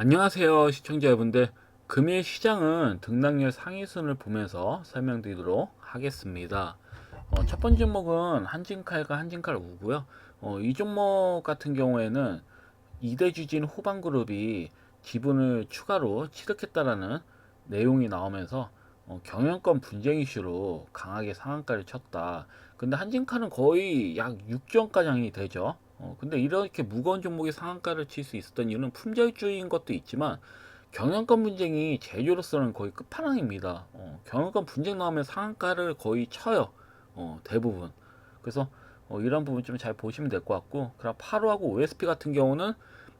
안녕하세요 시청자 여러분들. 금일 시장은 등락률 상위순을 보면서 설명드리도록 하겠습니다. 어, 첫 번째 종목은 한진칼과 한진칼 우고요. 어, 이 종목 같은 경우에는 이대 주진 호방그룹이 지분을 추가로 취득했다라는 내용이 나오면서 어, 경영권 분쟁 이슈로 강하게 상한가를 쳤다. 근데 한진칼은 거의 약 6조 가량이 되죠 어, 근데 이렇게 무거운 종목이 상한가를 칠 수 있었던 이유는 품절주의인 것도 있지만 경영권 분쟁이 제조로서는 거의 끝판왕입니다. 어, 경영권 분쟁 나오면 상한가를 거의 쳐요. 어, 대부분. 그래서 어, 이런 부분 좀 잘 보시면 될 것 같고 그럼 8호하고 OSP 같은 경우는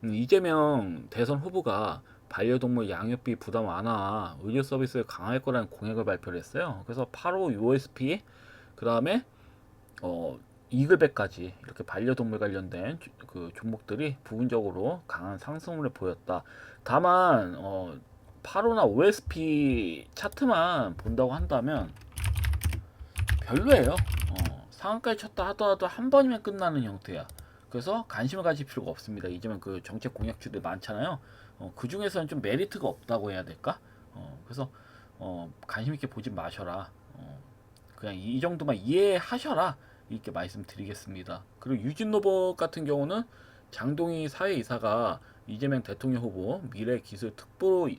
음, 이재명 대선 후보가 반려동물 양육비 부담 완화, 의료 서비스를 강화할 거라는 공약을 발표를 했어요. 그래서 8호 OSP 그 다음에 어, 이글백까지 이렇게 반려동물 관련된 주- 그 종목들이 부분적으로 강한 상승을 보였다. 다만 어, 8호나 OSP 차트만 본다고 한다면 별로예요. 어, 상한가를 쳤다 하더라도 한 번이면 끝나는 형태야. 그래서 관심을 가질 필요가 없습니다. 이제는 그 정책 공약주들 많잖아요. 어, 그 중에서는 좀 메리트가 없다고 해야 될까? 어, 그래서 어, 관심 있게 보지 마셔라. 어, 그냥 이 정도만 이해하셔라. 이렇게 말씀드리겠습니다. 그리고 유진로봇 같은 경우는 장동희 사회이사가 이재명 대통령 후보 미래기술특보로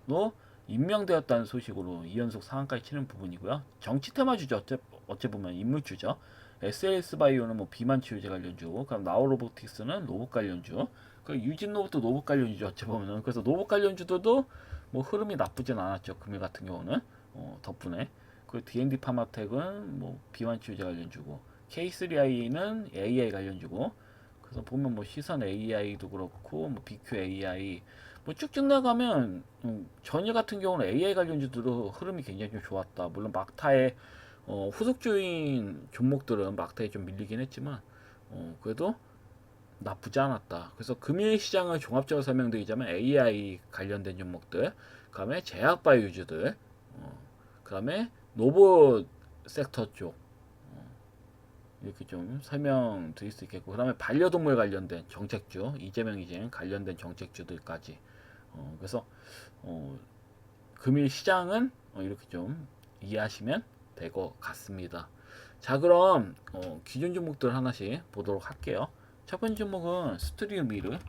임명되었다는 소식으로 이연속 상한가에 치는 부분이고요. 정치 테마주죠. 어째, 어째 보면 인물주죠. SLS 바이오는 뭐 비만 치료제 관련주, 그럼 나우 로보틱스는 로봇 관련주, 그 유진 로봇도 로봇 관련주죠. 어째 보면은 그래서 로봇 관련주들도 뭐 흐름이 나쁘진 않았죠. 금일 같은 경우는 어, 덕분에 그 D&D 파마텍은 뭐 비만 치료제 관련주고 K3i는 AI 관련주고 그래서 보면 뭐 시선 AI도 그렇고 뭐 BQ AI 뭐 쭉쭉 나가면 음, 전일 같은 경우는 AI 관련주들도 흐름이 굉장히 좀 좋았다. 물론 막타의 어, 후속주인 종목들은 막타에 좀 밀리긴 했지만 어, 그래도 나쁘지 않았다. 그래서 금일 시장을 종합적으로 설명드리자면 AI 관련된 종목들, 그다음에 제약 바이오주들, 어, 그다음에 로봇 섹터 쪽 이렇게 좀 설명 드릴 수 있겠고 그 다음에 반려동물 관련된 정책주 이재명 이재명 관련된 정책주들까지 어, 그래서 어, 금일 시장은 어, 이렇게 좀 이해하시면 될 것 같습니다. 자 그럼 어, 기존 종목들 하나씩 보도록 할게요. 첫 번째 종목은 스튜디오 미르 어,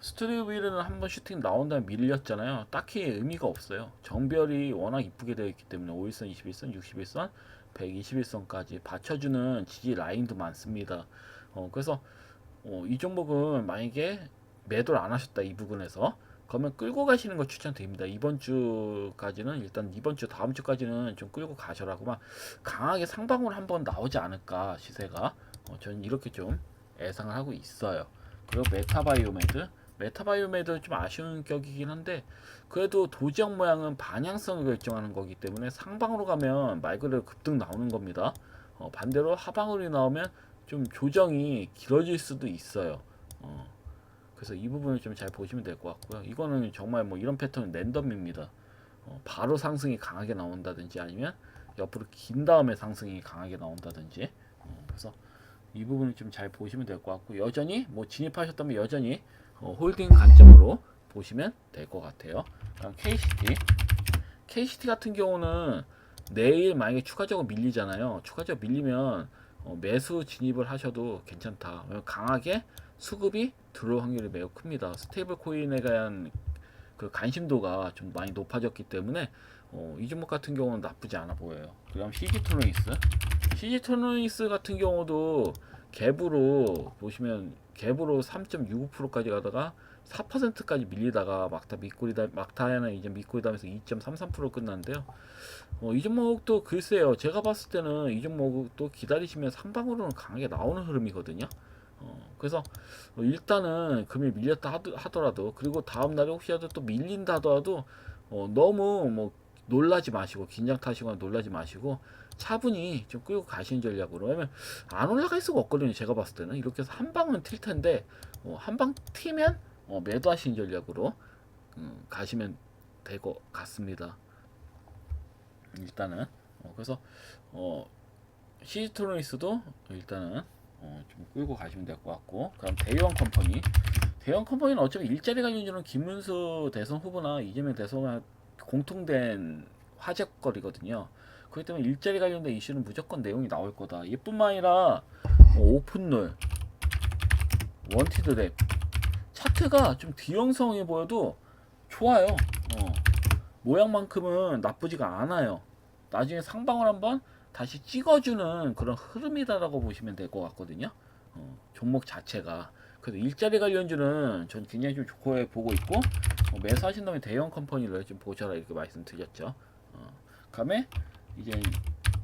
스튜디오 미르는 한번 슈팅 나온 다음에 밀렸잖아요. 딱히 의미가 없어요. 정별이 워낙 이쁘게 되어 있기 때문에 5일선, 21선, 61선 121선까지 받쳐주는 지지 라인도 많습니다. 어, 그래서 어, 이 종목은 만약에 매도를 안 하셨다 이 부분에서 그러면 끌고 가시는 걸 추천드립니다. 이번 주까지는 일단 이번 주 다음 주까지는 좀 끌고 가셔라고만 강하게 상방으로 한번 나오지 않을까 시세가 어, 저는 이렇게 좀 예상을 하고 있어요. 그리고 메타바이오메드 메타바이오메드 좀 아쉬운 격이긴 한데 그래도 도지역 모양은 반향성을 결정하는 거기 때문에 상방으로 가면 말 그대로 급등 나오는 겁니다. 어, 반대로 하방으로 나오면 좀 조정이 길어질 수도 있어요. 어, 그래서 이 부분을 좀 잘 보시면 될 것 같고요. 이거는 정말 뭐 이런 패턴은 랜덤입니다. 어, 바로 상승이 강하게 나온다든지 아니면 옆으로 긴 다음에 상승이 강하게 나온다든지 어, 그래서 이 부분을 좀 잘 보시면 될 것 같고 여전히 뭐 진입하셨다면 여전히 어, 홀딩 관점으로 보시면 될 것 같아요. 그럼 KCT KCT 같은 경우는 내일 만약에 추가적으로 밀리잖아요. 추가적으로 밀리면 어, 매수 진입을 하셔도 괜찮다. 강하게 수급이 들어올 확률이 매우 큽니다. 스테이블 코인에 대한 그 관심도가 좀 많이 높아졌기 때문에 어, 이 종목 같은 경우는 나쁘지 않아 보여요. 그다음 CG토너이스 CG토너이스 같은 경우도 갭으로 보시면 갭으로 3.65%까지 가다가 4%까지 밀리다가 막타 밑꼬리다 막타에는 이제 밑꼬리담에서 2.33% 끝났는데요. 어, 이 종목도 글쎄요. 제가 봤을 때는 이 종목도 기다리시면 상방으로는 강하게 나오는 흐름이거든요. 어, 그래서 어, 일단은 금일 밀렸다 하더- 하더라도 그리고 다음 날에 혹시라도 또 밀린다 하더라도 어, 너무 뭐 놀라지 마시고 긴장 타시거나 놀라지 마시고 차분히 좀 끌고 가시는 전략으로 왜냐면 안 올라갈 수가 없거든요. 제가 봤을 때는 이렇게 해서 한 방은 튈 텐데 어, 한방 튀면 어, 매도하시는 전략으로 음, 가시면 될 것 같습니다. 일단은 어, 그래서 어, 시즈토로니스도 일단은 어, 좀 끌고 가시면 될 것 같고 그럼 대형 컴퍼니 대형 컴퍼니는 어차피 일자리 관련주는 김문수 대선 후보나 이재명 대선 공통된 화제거리거든요. 그렇기 때문에 일자리 관련된 이슈는 무조건 내용이 나올 거다. 이뿐만 아니라 뭐 오픈롤, 원티드 랩 차트가 좀 D형성해 보여도 좋아요. 어. 모양만큼은 나쁘지가 않아요. 나중에 상방을 한번 다시 찍어주는 그런 흐름이다라고 보시면 될 것 같거든요. 어, 종목 자체가. 그래서 일자리 관련주는 전 굉장히 좀 좋게 보고 있고 어, 매수하신다면 대형 컴퍼니를 좀 보셔라 이렇게 말씀드렸죠. 어, 다음에 이제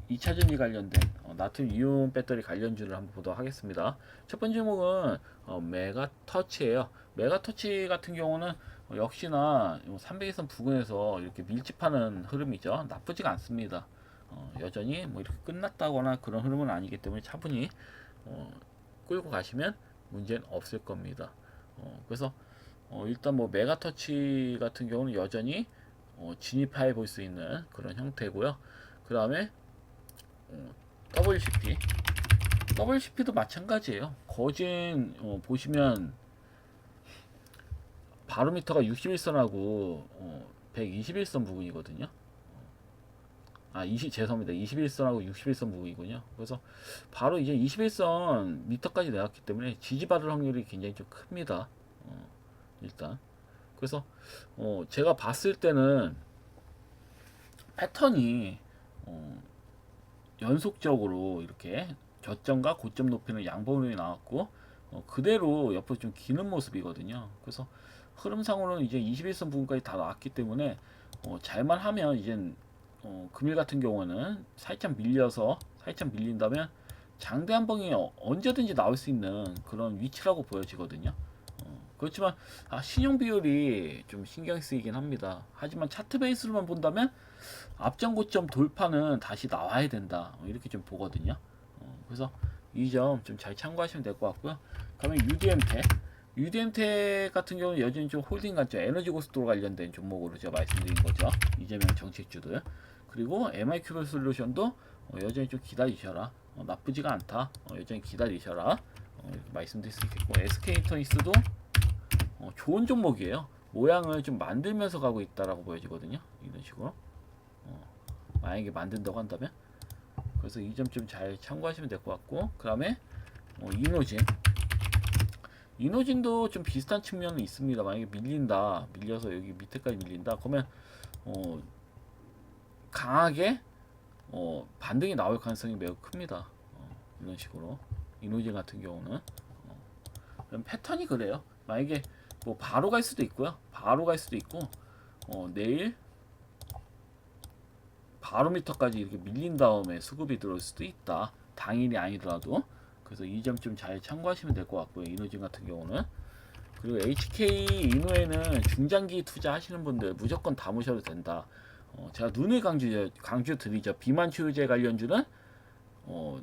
2차 전지 관련된 어, 나트륨 이온 배터리 관련주를 한번 보도록 하겠습니다. 첫 번째 종목은 어, 메가터치예요. 메가터치 같은 경우는 어, 역시나 300일선 부근에서 이렇게 밀집하는 흐름이죠. 나쁘지가 않습니다. 어, 여전히 뭐 이렇게 끝났다거나 그런 흐름은 아니기 때문에 차분히 어, 끌고 가시면 문제는 없을 겁니다. 어, 그래서 어, 일단 뭐 메가터치 같은 경우는 여전히 어, 진입해 볼 수 있는 그런 형태고요. 그 다음에 어, WCP WCP도 마찬가지예요. 거진 어, 보시면 바로미터가 61선하고 어, 121선 부분이거든요. 아, 20 죄송합니다. 21선하고 61선 부분이군요. 그래서 바로 이제 21선 미터까지 내왔기 때문에 지지받을 확률이 굉장히 좀 큽니다. 어, 일단 그래서 어, 제가 봤을 때는 패턴이 어, 연속적으로 이렇게 저점과 고점 높이는 양봉이 나왔고 어, 그대로 옆으로 좀 기는 모습이거든요. 그래서 흐름상으로는 이제 21선 부분까지 다 나왔기 때문에 어, 잘만 하면 이젠 어, 금일 같은 경우는 살짝 밀려서 살짝 밀린다면 장대 한 방이 어- 언제든지 나올 수 있는 그런 위치라고 보여지거든요. 어, 그렇지만 아, 신용 비율이 좀 신경 쓰이긴 합니다. 하지만 차트 베이스로만 본다면 앞전 고점 돌파는 다시 나와야 된다 어, 이렇게 좀 보거든요. 어, 그래서 이 점 좀 잘 참고하시면 될 것 같고요. 그러면 UDM텍 UDM텍 같은 경우는 여전히 좀 홀딩 관점 에너지 고속도로 관련된 종목으로 제가 말씀드린 거죠. 이재명 정책주들 그리고 MIQ 솔루션도 어, 여전히 좀 기다리셔라. 어, 나쁘지가 않다. 어, 여전히 기다리셔라. 말씀드릴 수 있겠고 SK 터니스도 어, 좋은 종목이에요. 모양을 좀 만들면서 가고 있다라고 보여지거든요. 이런 식으로. 어, 만약에 만든다고 한다면 그래서 이 점 좀 잘 참고하시면 될 것 같고 그 다음에 어, 이노진 이노진도 좀 비슷한 측면은 있습니다. 만약에 밀린다, 밀려서 여기 밑에까지 밀린다, 그러면 어, 강하게 어, 반등이 나올 가능성이 매우 큽니다. 어, 이런 식으로 이노진 같은 경우는 어, 패턴이 그래요. 만약에 뭐 바로 갈 수도 있고요. 바로 갈 수도 있고 어, 내일 바로미터까지 이렇게 밀린 다음에 수급이 들어올 수도 있다. 당일이 아니더라도 그래서 이 점 좀 잘 참고하시면 될 것 같고요. 이노진 같은 경우는 그리고 HK 이노에는 중장기 투자하시는 분들 무조건 담으셔도 된다. 어, 제가 눈을 강조 강조 드리죠. 비만 치유제 관련주는 어,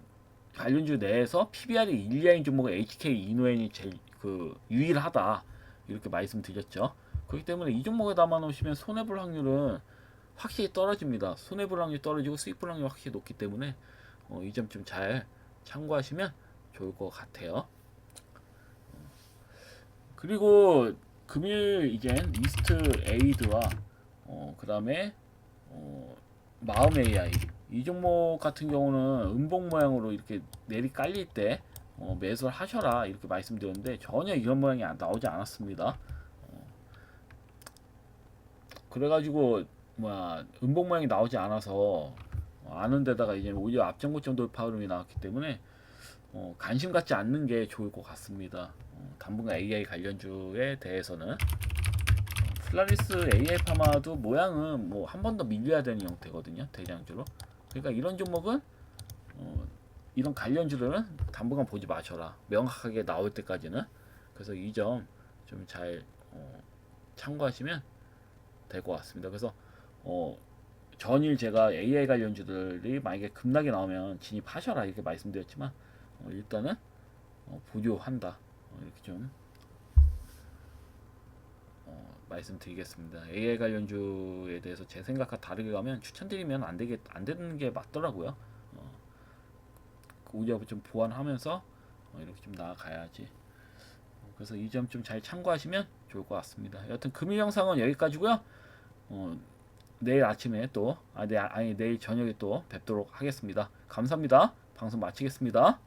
관련주 내에서 PBR이 1, 2인 종목은 HK 이노엔이 제일 그 유일하다 이렇게 말씀드렸죠. 그렇기 때문에 이 종목에 담아 놓으시면 손해 볼 확률은 확실히 떨어집니다. 손해 볼 확률이 떨어지고 수익 볼 확률이 확실히 높기 때문에 어, 이 점 좀 잘 참고하시면 좋을 것 같아요. 그리고 금일 이젠 이스트 에이드와 어, 그 다음에 어, 마음 AI 이 종목 같은 경우는 음봉 모양으로 이렇게 내리 깔릴 때 어, 매수를 하셔라 이렇게 말씀드렸는데 전혀 이런 모양이 안- 나오지 않았습니다. 어, 그래가지고 뭐야 음봉 모양이 나오지 않아서 어, 아는 데다가 이제 오히려 앞전고점 돌파 흐름이 나왔기 때문에 어, 관심 갖지 않는 게 좋을 것 같습니다. 어, 당분간 AI 관련주에 대해서는 어, 플라리스 AI 파마도 모양은 뭐 한 번 더 밀려야 되는 형태거든요. 대량주로. 그러니까 이런 종목은 어, 이런 관련주들은 당분간 보지 마셔라. 명확하게 나올 때까지는. 그래서 이 점 좀잘 어, 참고하시면 될 것 같습니다. 그래서 어, 전일 제가 AI 관련주들이 만약에 급락이 나오면 진입하셔라 이렇게 말씀드렸지만 어, 일단은 어, 보류한다 어, 이렇게 좀 어, 말씀드리겠습니다. AI 관련주에 대해서 제 생각과 다르게 가면 추천드리면 안 되게 안 되는 게 맞더라고요. 어, 오히려 좀 보완하면서 어, 이렇게 좀 나아가야지. 어, 그래서 이 점 좀 잘 참고하시면 좋을 것 같습니다. 여튼 금일 영상은 여기까지고요. 어, 내일 아침에 또 아, 네, 아니 내일 저녁에 또 뵙도록 하겠습니다. 감사합니다. 방송 마치겠습니다.